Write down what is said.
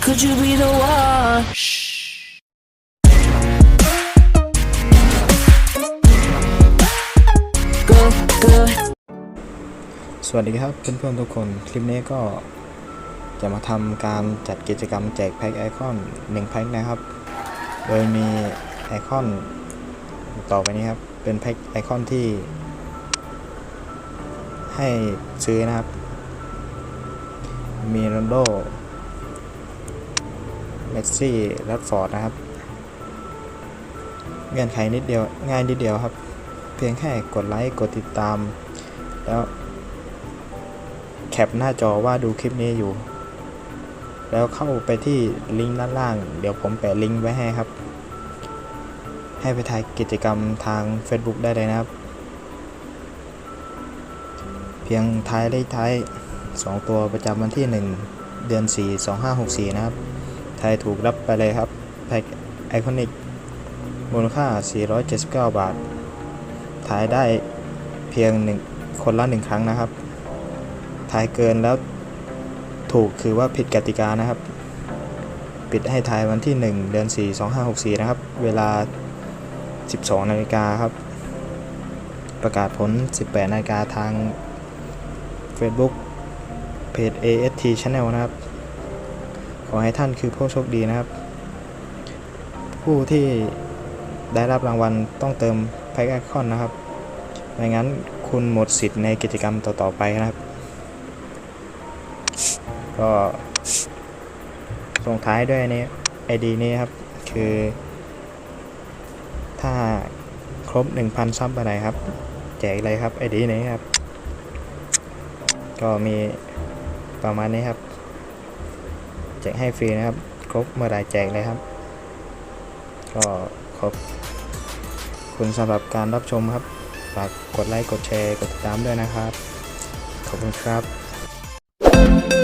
could you be the one? Go, go. สวัสดีครับเพื่อนๆทุกคน คลิปนี้ก็จะมาทำการจัดกิจกรรมแจกแพ็คไอคอน1แพ็คนะครับ โดยมีไอคอนต่อไปนี้ครับ เป็นแพ็คไอคอนที่ ให้ซื้อนะครับ มีโรนโด สซี่รัดฟอร์ดนะครับ เงื่อนไขนิดเดียวง่ายนิดเดียวครับ เพียงแค่กดไลค์กดติดตาม แล้วแคปหน้าจอว่าดูคลิปนี้อยู่ แล้วเข้าไปที่ลิงก์ด้านล่าง เดี๋ยวผมแปะลิงก์ไว้ให้ครับ ให้ไปทายกิจกรรมทาง Facebook ได้เลยนะครับ เพียงท้ายเลขท้าย 2 ตัวประจำวันที่ 1 เดือน 4 2564 นะครับ ทายถูกรับไปเลยครับแพ็คไอคอนิกมูลค่า 479 บาททายได้เพียงหนึ่งคนละ1ครั้งนะครับทายเกินแล้วถูกคือว่าผิดกติกานะครับ ปิดให้ทายวันที่ 1 เดือน 4 2564 นะครับ เวลา 12 นาฬิกาครับ ประกาศผล 18 นาฬิกาทาง Facebook เพจ AST Channel นะครับ ขอให้ท่านคือผู้โชคดีนะครับ ผู้ที่ได้รับรางวัลต้องเติมแพ็กไอคอนนะครับไม่งั้นคุณหมดสิทธิ์ในกิจกรรมต่อๆไปนะครับ ก็ส่งท้ายด้วยอันนี้ ID นี้ครับคือ ถ้าครบ 1,000 ซับอะไรครับ แจกเลยครับ ID นี้ครับ ก็มีประมาณนี้ครับ แจกให้ฟรีนะครับ ครบเมื่อไรแจกเลยครับ ก็ขอบคุณสำหรับการรับชมครับ ฝากกดไลค์ กดแชร์ กดติดตามด้วยนะครับ ขอบคุณครับ